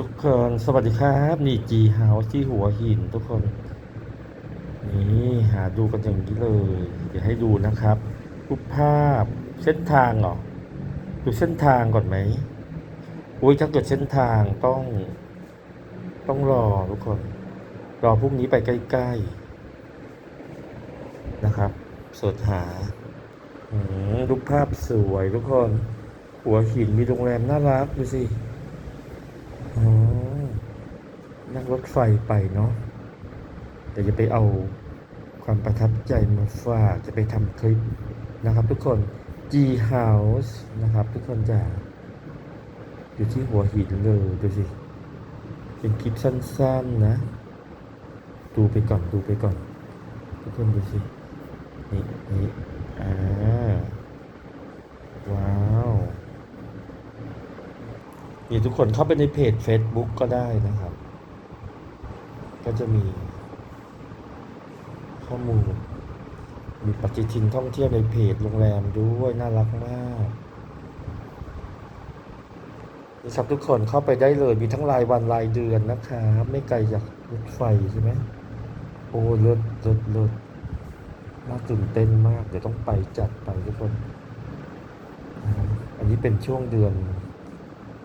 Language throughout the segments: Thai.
ทุกคน สวัสดีครับ นี่จีเฮาที่หัวหินทุกคน นี่หาดูกันอย่างนี้เลย เดี๋ยวให้ดูนะครับรูปภาพเส้นทางเหรอ ดูเส้นทางก่อนไหมอุ้ยถ้าเกิดเส้นทางต้อง ต้องรอทุกคน รอพรุ่งนี้ไปใกล้ๆ นะครับสดหาอืรูปภาพสวยทุกคน หัวหินมีโรงแรมน่ารักดูสิ นั่งรถไฟไปเนาะเดี๋ยวจะไปเอาความประทับใจมาฝากจะไปทำคลิปนะครับ ทุกคน G House นะครับ ทุกคนจะอยู่ที่หัวหินเลยดูสิ เป็นคลิปสั้นๆนะ ดูไปก่อนดูไปก่อน ทุกคนดูสิ นี่นี่อ่า ว้าว นี่ทุกคนเข้าไปในเพจ Facebook ก็ได้นะครับ ก็จะมีข้อมูล มีปฏิทินท่องเที่ยวในเพจโรงแรมด้วยน่ารักมากนี่ครับทุกคนเข้าไปได้เลย มีทั้งรายวันรายเดือนนะครับไม่ไกลจากรถไฟใช่ไหมโอ้เลิศเลิศเลิศน่าตื่นเต้นมาก เดี๋ยวต้องไปจัดไปทุกคน อันนี้เป็นช่วงเดือน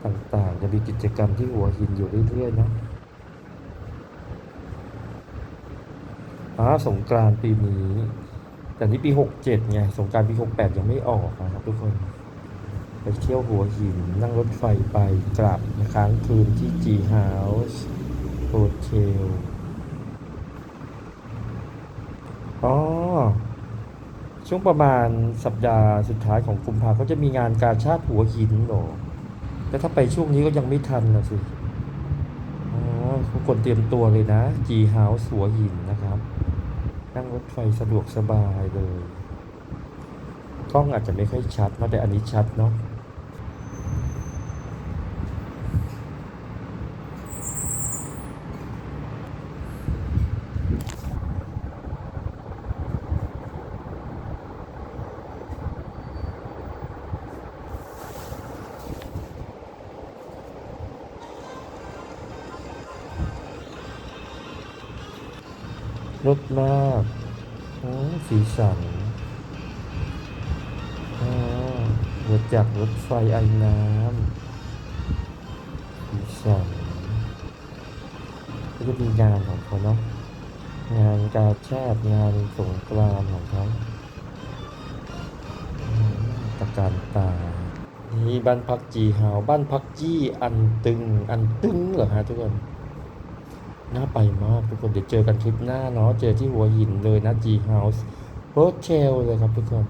ต่างๆ จะมีกิจกรรมที่หัวหินอยู่เรื่อยๆเนาะอาสงกรานต์ปีนี้ แต่นี่ปีหกเจ็ดไงสงกรานต์ปีหกแปดยังไม่ออกนะครับทุกคน ไปเที่ยวหัวหิน นั่งรถไฟไปกลับค้างคืนที่ G House Hotel อ๋อช่วงประมาณสัปดาห์สุดท้ายของกุมภาเขาจะมีงานกาชาติหัวหินหรอ แต่ถ้าไปช่วงนี้ก็ยังไม่ทันนะสิอ๋อทุกคนเตรียมตัวเลยนะ จีฮาวสัวหินนะครับ นั่งรถไฟสะดวกสบายเลย กล้องอาจจะไม่ค่อยชัดนะแต่อันนี้ชัดเนาะ รถมากโอ้สีสันอ๋อรถจากรรถไฟไอน้ำสีสันก็จะมีงานของเขาเนาะงานกาชาติงานสงกรานของเขาตะการตา นี่บ้านพักจีเฮาบ้านพักจี้อันตึง อันตึงเหรอฮะทุกคน น่าไปมากทุกคนเดี๋ยวเจอกันคลิปหน้าเนาะเจอที่หัวหินเลยนะ G House Hotel เลยครับทุกคน